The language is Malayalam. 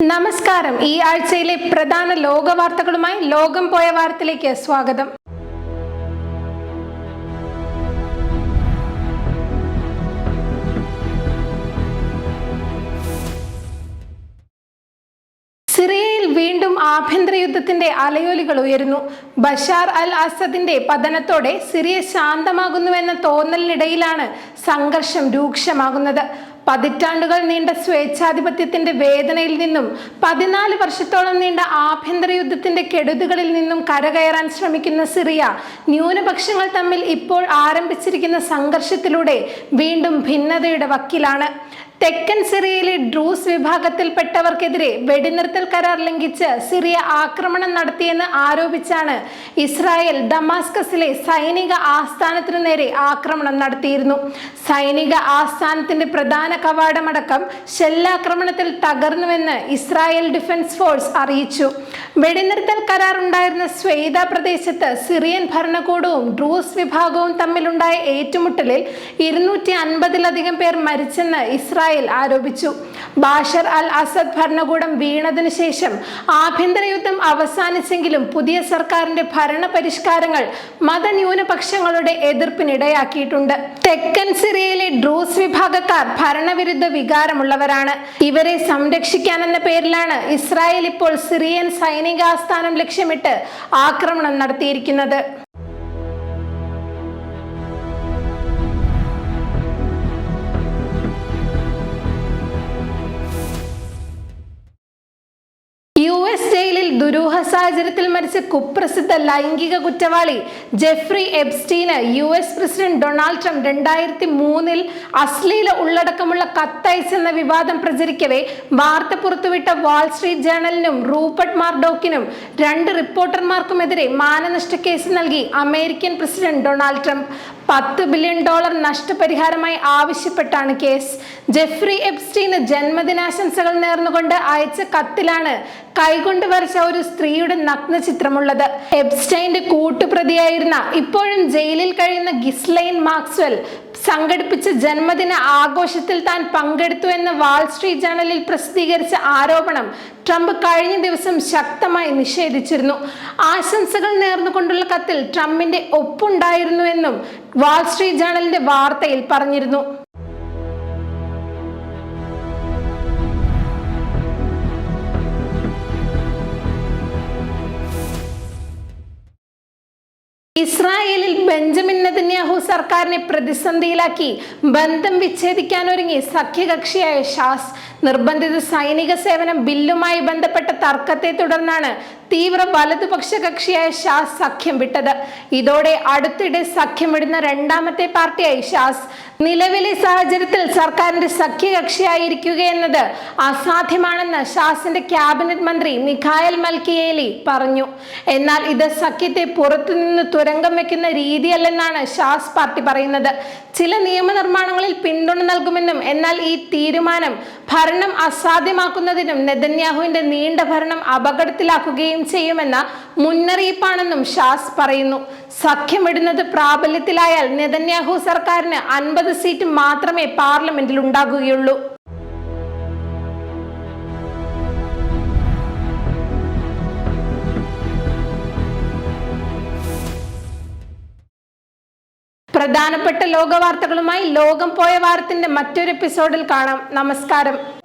നമസ്കാരം. ഈ ആഴ്ചയിലെ പ്രധാന ലോക വാർത്തകളുമായി ലോകം പോയ വാർത്തയിലേക്ക് സ്വാഗതം. സിറിയയിൽ വീണ്ടും ആഭ്യന്തര യുദ്ധത്തിന്റെ അലയോലികൾ ഉയരുന്നു. ബഷാർ അൽ അസദിന്റെ പതനത്തോടെ സിറിയ ശാന്തമാകുന്നുവെന്ന തോന്നലിനിടയിലാണ് സംഘർഷം രൂക്ഷമാകുന്നത്. പതിറ്റാണ്ടുകൾ നീണ്ട സ്വേച്ഛാധിപത്യത്തിന്റെ വേദനയിൽ നിന്നും പതിനാല് വർഷത്തോളം നീണ്ട ആഭ്യന്തര യുദ്ധത്തിന്റെ കെടുതികളിൽ നിന്നും കരകയറാൻ ശ്രമിക്കുന്ന സിറിയ ന്യൂനപക്ഷങ്ങൾ തമ്മിൽ ഇപ്പോൾ ആരംഭിച്ചിരിക്കുന്ന സംഘർഷത്തിലൂടെ വീണ്ടും ഭിന്നതയുടെ വക്കിലാണ്. തെക്കൻ സിറിയയിലെ ഡ്രൂസ് വിഭാഗത്തിൽപ്പെട്ടവർക്കെതിരെ വെടിനിർത്തൽ കരാർ ലംഘിച്ച് സിറിയ ആക്രമണം നടത്തിയെന്ന് ആരോപിച്ചാണ് ഇസ്രായേൽ ദമാസ്കസിലെ സൈനിക ആസ്ഥാനത്തിനു നേരെ ആക്രമണം നടത്തിയിരുന്നു. സൈനിക ആസ്ഥാനത്തിന്റെ പ്രധാന കവാടമടക്കം ഷെല്ലാക്രമണത്തിൽ തകർന്നുവെന്ന് ഇസ്രായേൽ ഡിഫൻസ് ഫോഴ്സ് അറിയിച്ചു. വെടിനിർത്തൽ കരാർ ഉണ്ടായിരുന്ന സ്വേദ പ്രദേശത്ത് സിറിയൻ ഭരണകൂടവും ഡ്രൂസ് വിഭാഗവും തമ്മിലുണ്ടായ ഏറ്റുമുട്ടലിൽ ഇരുന്നൂറ്റി അൻപതിലധികം പേർ മരിച്ചെന്ന് ഇസ്രായേൽ ആരോപിച്ചു. ബാഷർ അൽ അസദ് ഭരണകൂടം വീണതിനു ശേഷം ആഭ്യന്തര യുദ്ധം അവസാനിച്ചെങ്കിലും പുതിയ സർക്കാരിന്റെ ഭരണ പരിഷ്കാരങ്ങൾ മതന്യൂനപക്ഷങ്ങളുടെ എതിർപ്പിനിടയാക്കിയിട്ടുണ്ട്. തെക്കൻ സിറിയയിലെ ഡ്രൂസ് വിഭാഗക്കാർ ഭരണവിരുദ്ധ വികാരമുള്ളവരാണ്. ഇവരെ സംരക്ഷിക്കാനെന്ന പേരിലാണ് ഇസ്രായേൽ ഇപ്പോൾ സിറിയൻ സൈനികാസ്ഥാനം ലക്ഷ്യമിട്ട് ആക്രമണം നടത്തിയിരിക്കുന്നത്. ദുരൂഹ സാഹചര്യത്തിൽ മരിച്ച കുപ്രസിദ്ധ ലൈംഗിക കുറ്റവാളി Jeffrey എബ്സ്റ്റീന് U S president Donald Trump രണ്ടായിരത്തി മൂന്നിൽ അശ്ലീല ഉള്ളടക്കമുള്ള കത്തയച്ചെന്ന വിവാദം പ്രചരിക്കവേ വാർത്ത പുറത്തുവിട്ട വാൾസ്ട്രീറ്റ് ജേണലിനും റൂപ്പർട്ട് മാർഡോക്കിനും രണ്ട് റിപ്പോർട്ടർമാർക്കുമെതിരെ മാനനഷ്ട കേസ് നൽകി അമേരിക്കൻ പ്രസിഡന്റ് ഡൊണാൾഡ് ട്രംപ്. പത്ത് ബില്യൺ ഡോളർ നഷ്ടപരിഹാരമായി ആവശ്യപ്പെട്ടാണ് കേസ്. ജെഫ്രി എബ്സ്റ്റീന് ജന്മദിനാശംസകൾ നേർന്നുകൊണ്ട് അയച്ച കത്തിലാണ് കൈകൊണ്ട് വരച്ച ഒരു സ്ത്രീയുടെ നഗ്ന ചിത്രമുള്ളത്. എബ്സ്റ്റൈന്റെ കൂട്ടുപ്രതിയായിരുന്ന ഇപ്പോഴും ജയിലിൽ കഴിയുന്ന ഗിസ്ലൈൻ മാക്സ്വെൽ സംഘടിപ്പിച്ച ജന്മദിന ആഘോഷത്തിൽ താൻ പങ്കെടുത്തു എന്ന് വാൾസ്ട്രീറ്റ് ജേണലിൽ പ്രസിദ്ധീകരിച്ച ആരോപണം ട്രംപ് കഴിഞ്ഞ ദിവസം ശക്തമായി നിഷേധിച്ചിരുന്നു. ആശംസകൾ നേർന്നുകൊണ്ടുള്ള കത്തിൽ ട്രംപിന്റെ ഒപ്പുണ്ടായിരുന്നുവെന്നും വാൾ സ്ട്രീറ്റ് ജേണലിന്റെ വാർത്തയിൽ പറഞ്ഞിരുന്നു. ഇസ്രായേലിൽ ബെഞ്ചമിൻ നെതന്യാഹു സർക്കാരിനെ പ്രതിസന്ധിയിലാക്കി ബന്ധം വിച്ഛേദിക്കാൻ വിച്ഛേദിക്കാനൊരുങ്ങി സഖ്യകക്ഷിയായ ഷാസ്. നിർബന്ധിത സൈനിക സേവനം ബില്ലുമായി ബന്ധപ്പെട്ട തർക്കത്തെ തുടർന്നാണ് തീവ്ര വലതുപക്ഷ കക്ഷിയായ ഷാസ് സഖ്യം വിട്ടത്. ഇതോടെ അടുത്തിടെ സഖ്യം വിടുന്ന രണ്ടാമത്തെ പാർട്ടിയായി ഷാസ് നിലവിലെ സാഹചര്യത്തിൽ സർക്കാരിന്റെ സഖ്യകക്ഷിയായിരിക്കുക എന്നത് അസാധ്യമാണെന്ന് ഷാസിന്റെ ക്യാബിനറ്റ് മന്ത്രി മിഖായൽ മൽക്കിയേലി പറഞ്ഞു. എന്നാൽ ഇത് സഖ്യത്തെ പുറത്തുനിന്ന് തുരങ്കം വെക്കുന്ന രീതിയല്ലെന്നാണ് ഷാസ് പാർട്ടി പറയുന്നത്. ചില നിയമനിർമ്മാണങ്ങളിൽ പിന്തുണ നൽകുമെന്നും എന്നാൽ ഈ തീരുമാനം ഭരണം അസാധ്യമാക്കുന്നതിനും നെതന്യാഹുവിന്റെ നീണ്ട ഭരണം അപകടത്തിലാക്കുകയും ചെയ്യുമെന്ന മുന്നറിയിപ്പാണെന്നും ഷാസ് പറയുന്നു. സഖ്യമിടുന്നത് പ്രാബല്യത്തിലായാൽ നെതന്യാഹു സർക്കാരിന് അൻപത് സീറ്റ് മാത്രമേ പാർലമെന്റിൽ ഉണ്ടാകുകയുള്ളൂ. പ്രധാനപ്പെട്ട ലോക വാർത്തകളുമായി ലോകം പോയ വാരത്തിന്റെ മറ്റൊരു എപ്പിസോഡിൽ കാണാം. നമസ്കാരം.